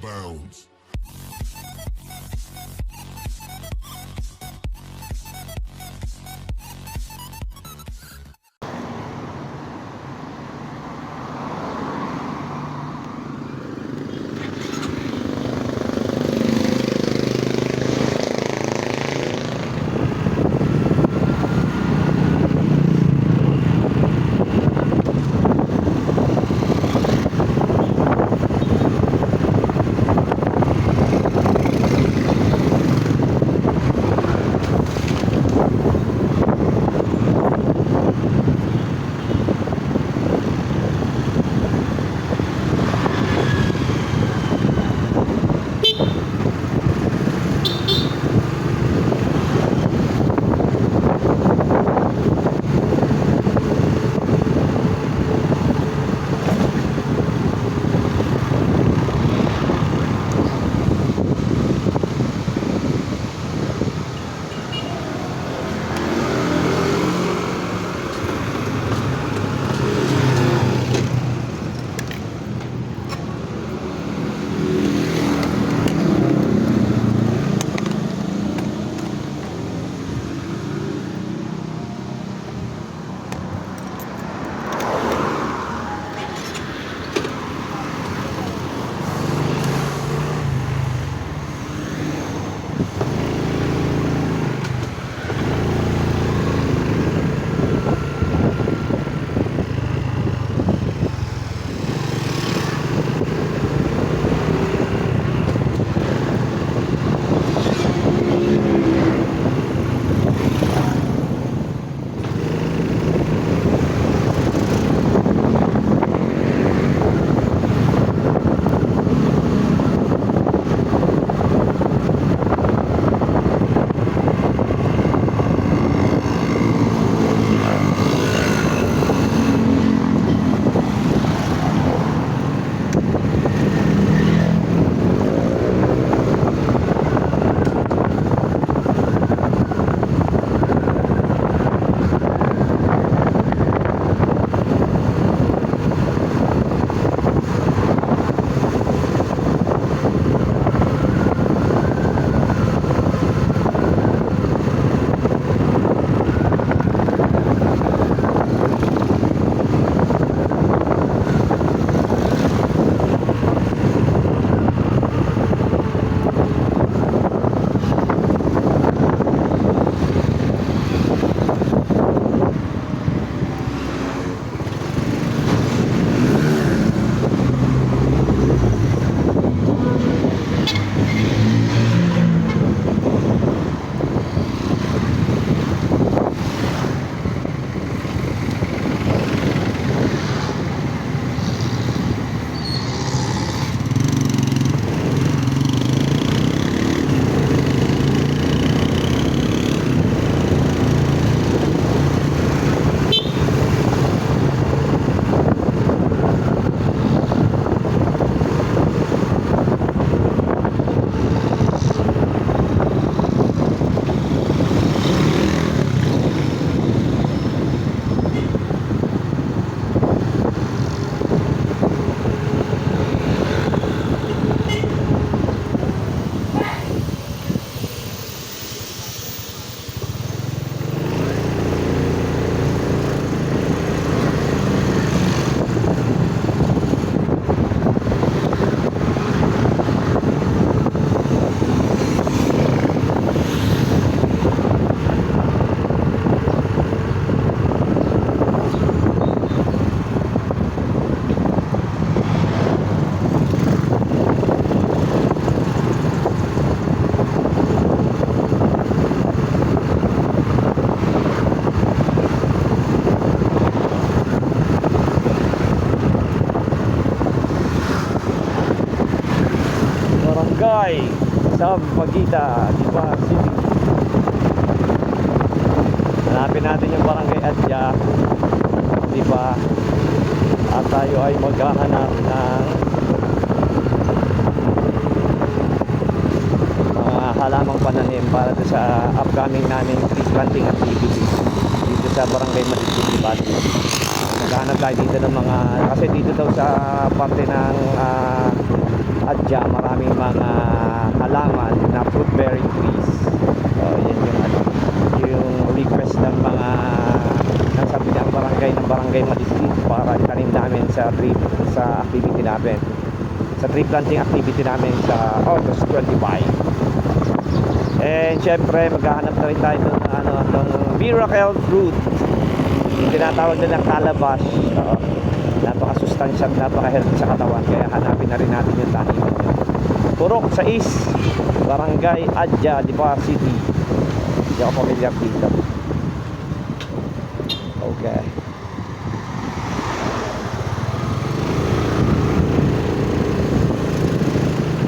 bounds. Sampaguita, Diba City. Hanapin natin yung Barangay Adya, Diba? At tayo ay maghahanap ng mga halamang pananim para sa upcoming namin tree planting activity dito sa Barangay Malitin, Dibati. Maghahanap tayo dito ng mga, kasi dito daw sa parte ng ah, Adya, maraming mga halaman na fruit bearing trees. So, yan yung ano, yung request ng mga nasa bilang barangay ng barangay Malisit para itanim namin sa tree sa activity namin. Sa tree planting activity namin sa August 25. And syempre, maghahanap na rin tayo ng ano, ng miracle fruit. Yung tinatawag nilang calabash. Oo. Napaka-sustansya, napaka-healthy sa katawan. Kaya hanapin na rin natin yung taniman. Turok sa East, Barangay Adja, Lipa City. Hindi ako familiar dito. Okay.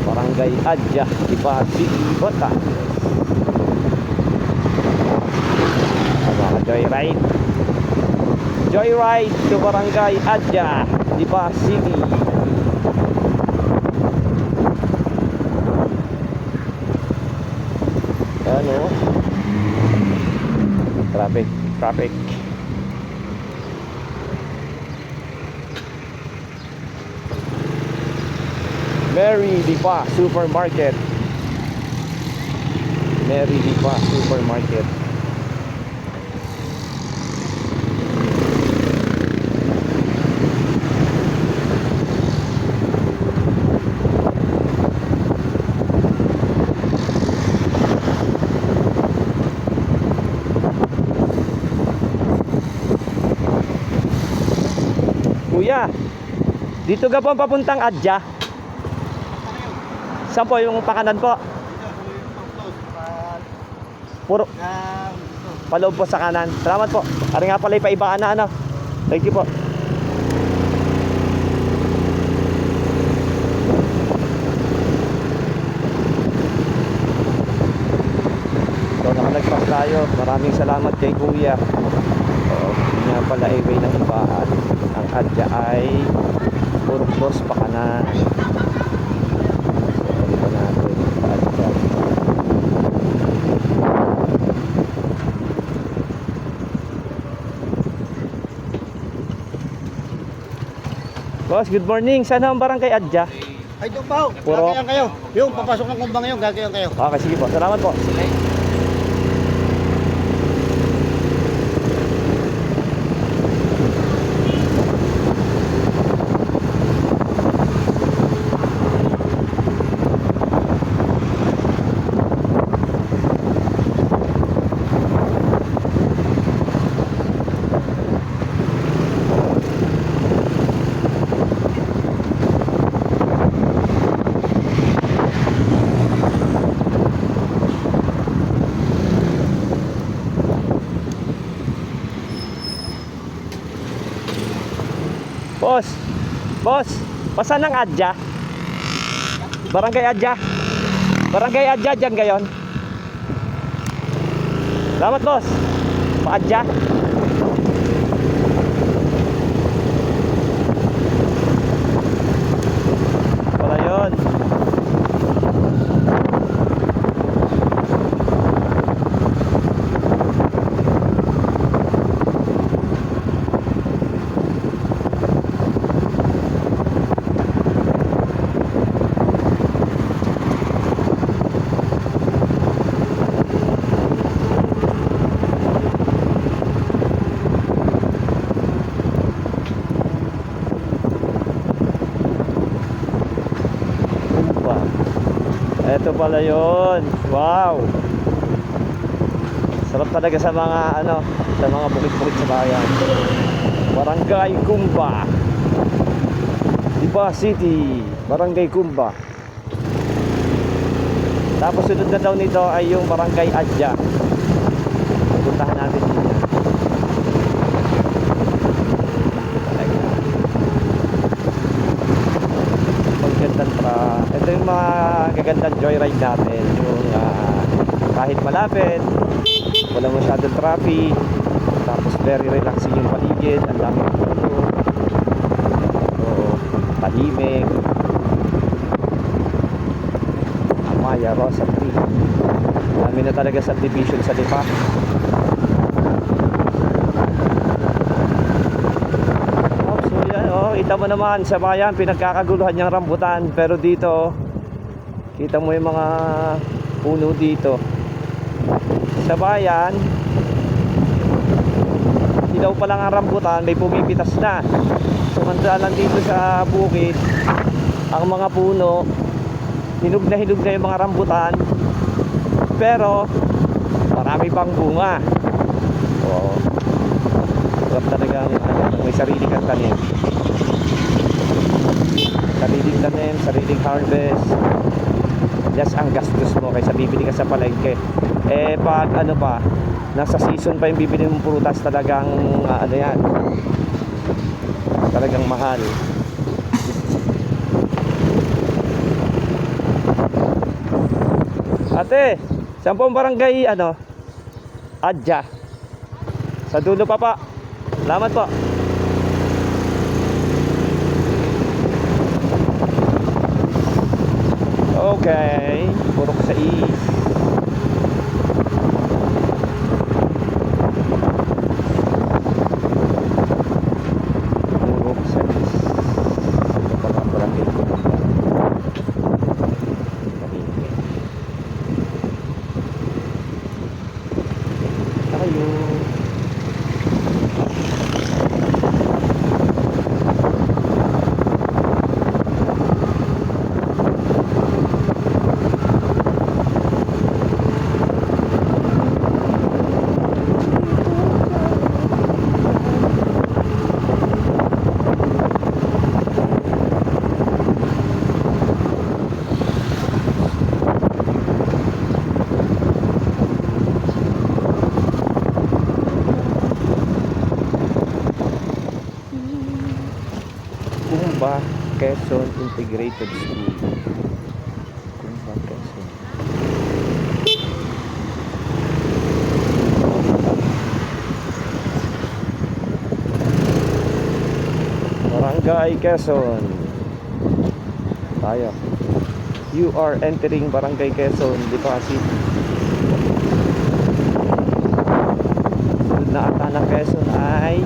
Barangay Adja, Lipa City, Batangas. Mga joyride. Joyride to Barangay Adja, Lipa City. Ano? Traffic, traffic. Mary Lipa Supermarket. Mary Lipa Supermarket. Kuya, dito ka po ang papuntang Adja? Saan po yung pakanan po? Puro paloob po sa kanan. Salamat po. Ari nga pala ipaibaan na ano. Thank you po. So nakalagpas tayo. Maraming salamat kay Kuya. So, yun pala ay way ng ibaan. Ang adya ay puro cross pa kanan. Boss, good morning. Sana ang barangay Adja. Ay, doon pa ho. Puro- Gagayan kayo. Yung, papasok ng kumbang ngayon, gagayan kayo. Okay, sige po. Salamat po. Boss, boss, pasan ng Adja? Barangay Adja? Barangay Adja dyan gayon? Salamat boss. Pa Adja? Ito pala yun. Wow. Sarap talaga sa mga ano, sa mga bukid-bukid sa bayan. Barangay Kumba. Diba City, Barangay Kumba. Tapos sunod na daw nito ay yung Barangay Adja. Puntahan natin yun. Talaga. magandang tra ito yung mga gagandang joyride natin. Yung ah, kahit malapit wala masyadong traffic tapos very relaxing yung paligid ang daming puno oo tahimik Amaya Rosa Tree dami na talaga subdivision sa Lipa Oh, so yan, oh, ita kita mo naman sa bayan, pinagkakaguluhan yung rambutan. Pero dito, kita mo yung mga puno dito. Sa bayan, ilaw pa lang ang rambutan, may pumipitas na. Samantalang dito sa bukid, ang mga puno, hinog na hinog na yung mga rambutan. Pero, marami pang bunga. Oo. Sarap talaga ano, may sarili kang tanim. Sariling tanim, sariling harvest. Yes, ang gastos mo kaysa bibili ka sa palengke. Eh, pag ano pa, nasa season pa yung bibili mong prutas talagang ah, ano yan? Talagang mahal. Ate saan po ang barangay ano? Adja sa dulo pa pa. Salamat po okay. Purok sa east purok sa east ito pa nga barangay ko tayo Kumba Quezon Integrated School. Kumba Quezon Barangay Quezon. Tayo. You are entering Barangay Quezon Deposit na ata ng Quezon ay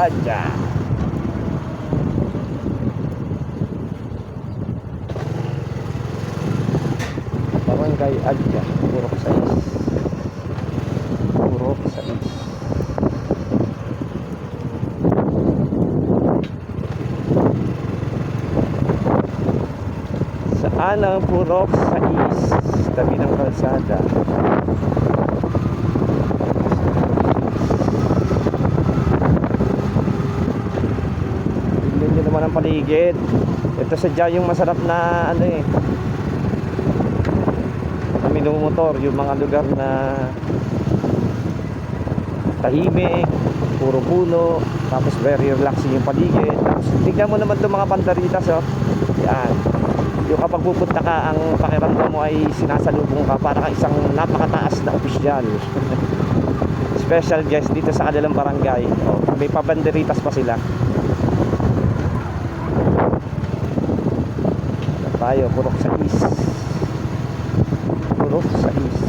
Adja barangay Adja Purok sa is Purok sa is saan ang Purok sa is tabi ng kalsada Ang paligid. Ito sadya yung masarap na ano eh. Kami motor, yung mga lugar na tahimik, puro puno, tapos very relaxing yung paligid. Tapos tignan mo naman itong mga pandaritas oh. Yan. yung kapag pupunta ka ang pakiramdam mo ay sinasalubong ka para ka isang napakataas na opisyal special guest dito sa kanilang barangay oh, may pabanderitas pa sila tayo purok sa east purok sa east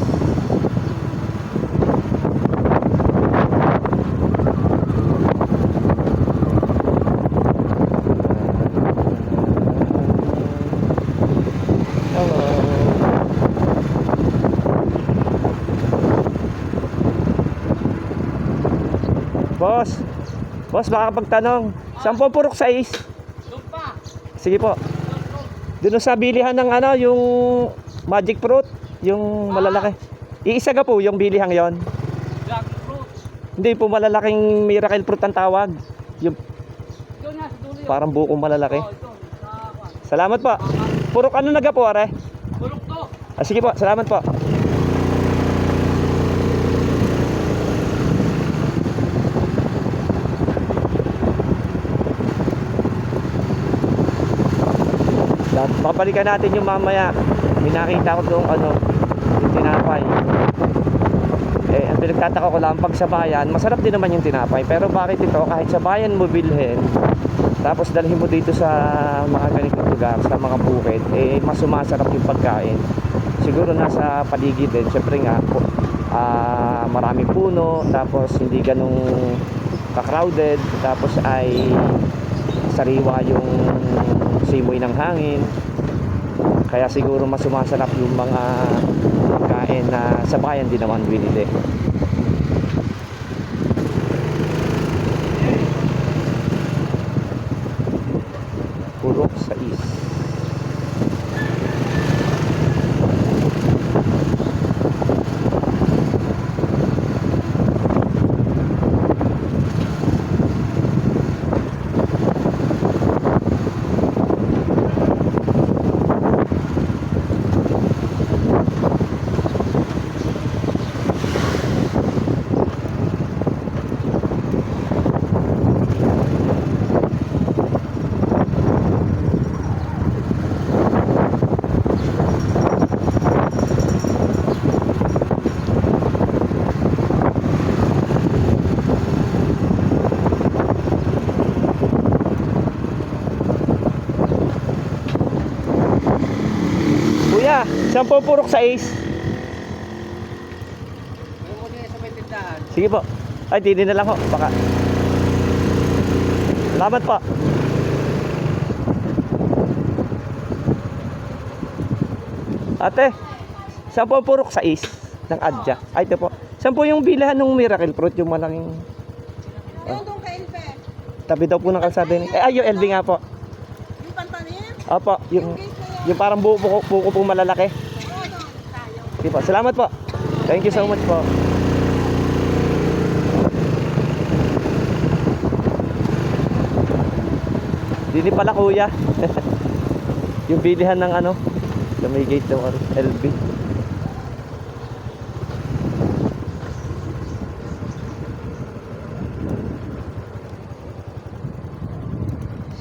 Hello. Boss, boss baka pagtanong, saan po purok sa is? Sige po. Doon sa bilihan ng ano, yung magic fruit, yung malalaki. Iisa ka po yung bilihang yon. Dragon fruit. Hindi po malalaking miracle fruit ang tawag. Yung Doon nga, sa dulo yun. parang bukong malalaki. Oh, ito. Sa. Salamat po. Purok ano naga po, are? Bulok to. Ah, sige po, salamat po. Dapat papalikan natin yung mamaya. May nakita ko doon ano, yung tinapay. Eh, ang pinagtataka ko lang pag sa bayan, masarap din naman yung tinapay. Pero bakit ito, kahit sa bayan mo bilhin, tapos dalhin mo dito sa mga ganitong lugar, sa mga bukid, eh, mas sumasarap yung pagkain. Siguro nasa paligid din. Siyempre nga, po, ah, maraming puno, tapos hindi ganong ka-crowded, tapos ay sariwa yung simoy ng hangin. Kaya siguro mas sumasarap yung mga pagkain na sa bayan din naman binili. Purok sa is. Kuya, saan po purok sa tindahan. Sige po. Ay, dini na lang ho. Baka. Salamat po. Ate, saan po ang purok sa is ng Adja? Ay, ito po. Saan po yung bilahan ng miracle fruit yung malaking Yung doon kay Elfe, tabi daw po ng kalsada ni... Eh, ay, yung LB nga po. yung pantanim, Opo, yung, yung yung parang buko, buko po malalaki. Sige po, salamat po. Thank you so much po. Dini pala kuya. yung bilihan ng ano, sa may gate ng ano, LB.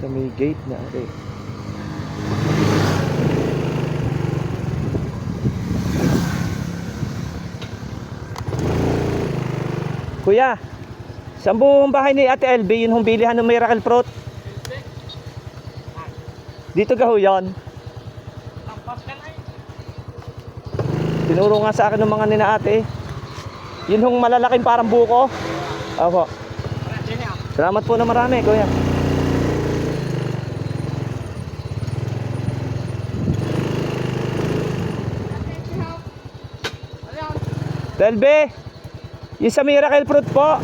Sa may gate na ano Kuya, saan buong bahay ni Ate LB yun hong bilihan ng miracle fruit? Dito ka ho yun. Tinuro nga sa akin ng mga nina ate. Yun hong malalaking parang buko. Opo. Salamat po na marami, kuya. Telbe, yung sa miracle fruit po.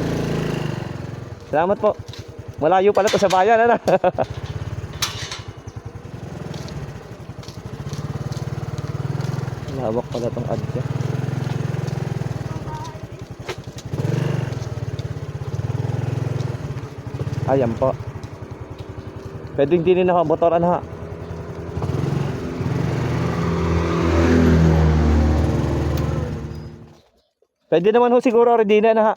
Salamat po. Malayo pala to sa bayan, ano? Lawak pala tong adya. Ayan po. Pwedeng din na ha, motor ano ha. Pwede naman ho siguro ready na na ha.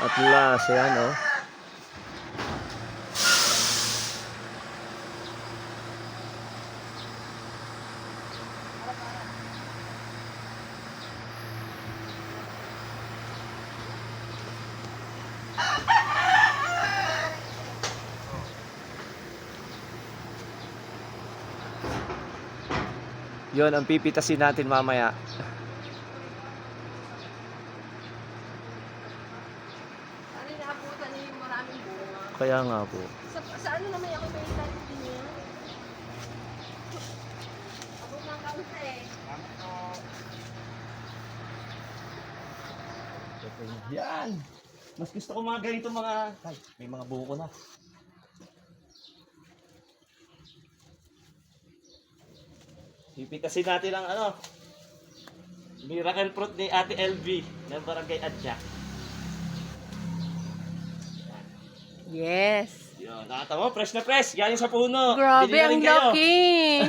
At last, yan oh. Yon ang pipitasin natin mamaya. Ano naabutan niya yung maraming bunga? Kaya nga po. Sa, sa ano naman ako may ilan din niya? Ako ng kaunti. Yan. Mas gusto ko mga ganito mga... Ay, may mga buko na. Pipitasin natin ang ano. Miracle fruit ni Ate LV ng Barangay Adya. Yes. Yun, nakita mo, fresh na fresh. Galing sa puno. Grabe, Bili ang laki.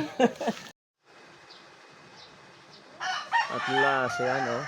At last, ayan oh.